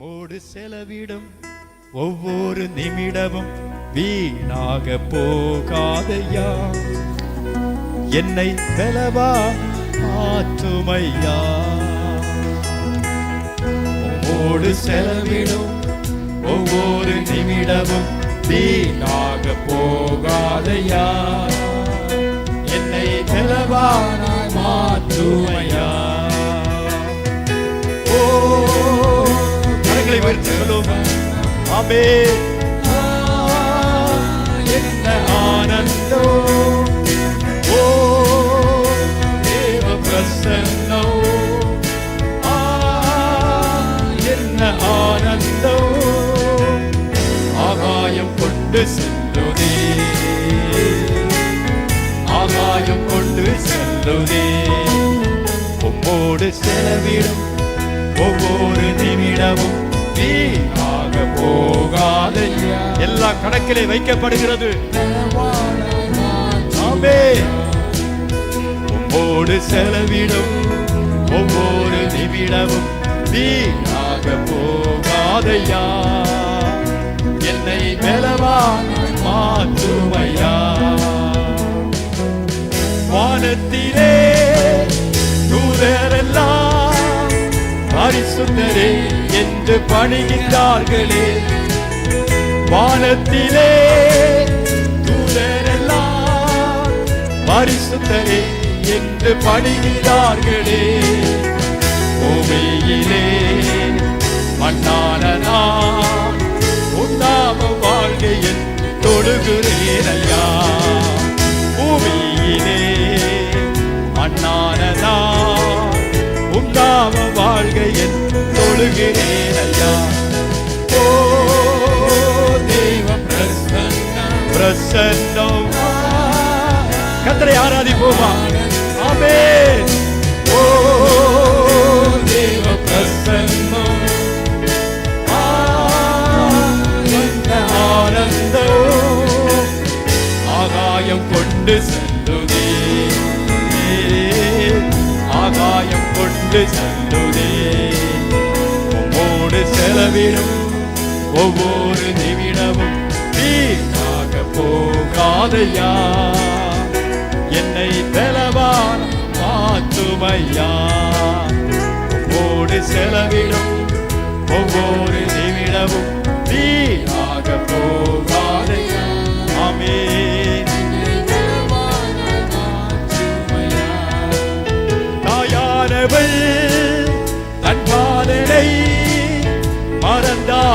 உம்மோடு செலவிடும் ஒவ்வொரு நிமிடமும் வீணாக போகாதையா? என்னை பெலவா மாற்றுமையா? உம்மோடு செலவிடும் ஒவ்வொரு நிமிடமும் வீணாக போகாதையா? என்னை பெலவானாய் மாற்றுமையா ஆமே என்ன ஆனந்தம் ஓ தேவ பிரசன்னம் ஆ, என்ன ஆனந்தம் ஆகாயம் கொண்டு செல்லுதே. ஆகாயம் கொண்டு செல்லுதே. உம்மோடு செலவிடும் ஒவ்வொரு நிமிடமும் நீ போகாதையா எல்லா கணக்கிலே வைக்கப்படுகிறது. ஆமே. உம்மோடு செலவிடும் ஒவ்வொரு நிமிடமும் வீணாக போகாதையா என்னை பலவான பரிசுத்தரே என்று பணிகின்றார்களே வானத்திலே தூதரெல்லாம் பரிசுத்தரே என்று பணிகிறார்களே பூமியிலே மண்ணான நான் உண்டாம வாழ்க்கையில் தொழுகிறேன் வாழ்க்கையில் தொழுகிறேன் ஐயா. ஓ தேவ பிரசன்னம். பிரசன்னம். கத்தரை ஆராதிப்போமா? ஆமே ஓ தேவ பிரசன்னம். ஆ, என்ன ஆனந்தம். ஆகாயம் கொண்டு செல்லுதே ஆகாயம் கொண்டு செல்லுதே உம்மோடு ஒவ்வொரு நிமிடமும் வீணாக போகாதையா? என்னை பலவான் மாற்றுமையா ஓடு செலவிடும். ஒவ்வொரு நிமிடமும்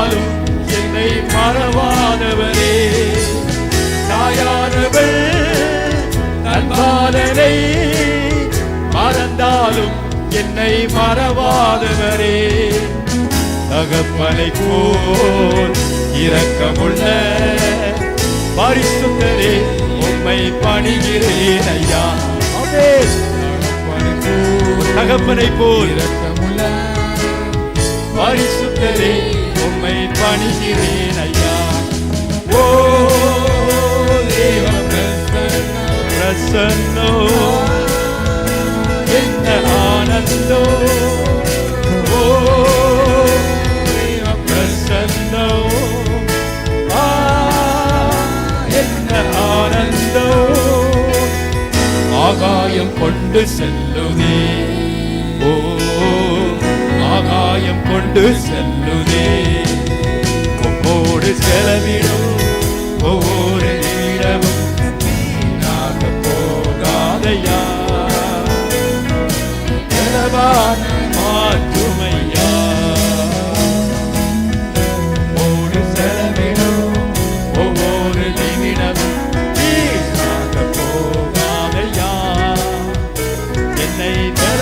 மறந்தாலும் என்னை மறவாதவரே. தாயானவள் தன் மறந்தாலும் என்னை மறவாதவரே. தகப்பனை போல் இரக்கமுள்ள பரிசுத்தரே உண்மை பணிகிறேன் ஐயா. தகப்பனை போல் இரக்கமுள்ள பரிசுத்தரே உம்மை பணிகிறேன் ஐயா. ஓ தேவ பிரசன்னோ என்ன ஆனந்தோ. ஓ தேவ பிரசன்னோ. என்ன ஆனந்தோ. ஆகாயம் கொண்டு செல்லுதே. ஓ ஆகாயம் கொண்டு செல்லுதே.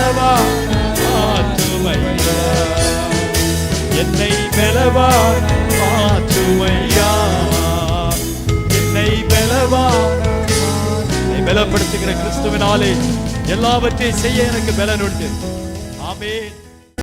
பெலவா மாற்றுமையா என்னை பெலவா மாற்றுமையா என்னை பெலவா பலப்படுத்துகிற கிறிஸ்துவனாலே எல்லாவற்றையும் செய்ய எனக்கு பலன் உண்டு. ஆமென்.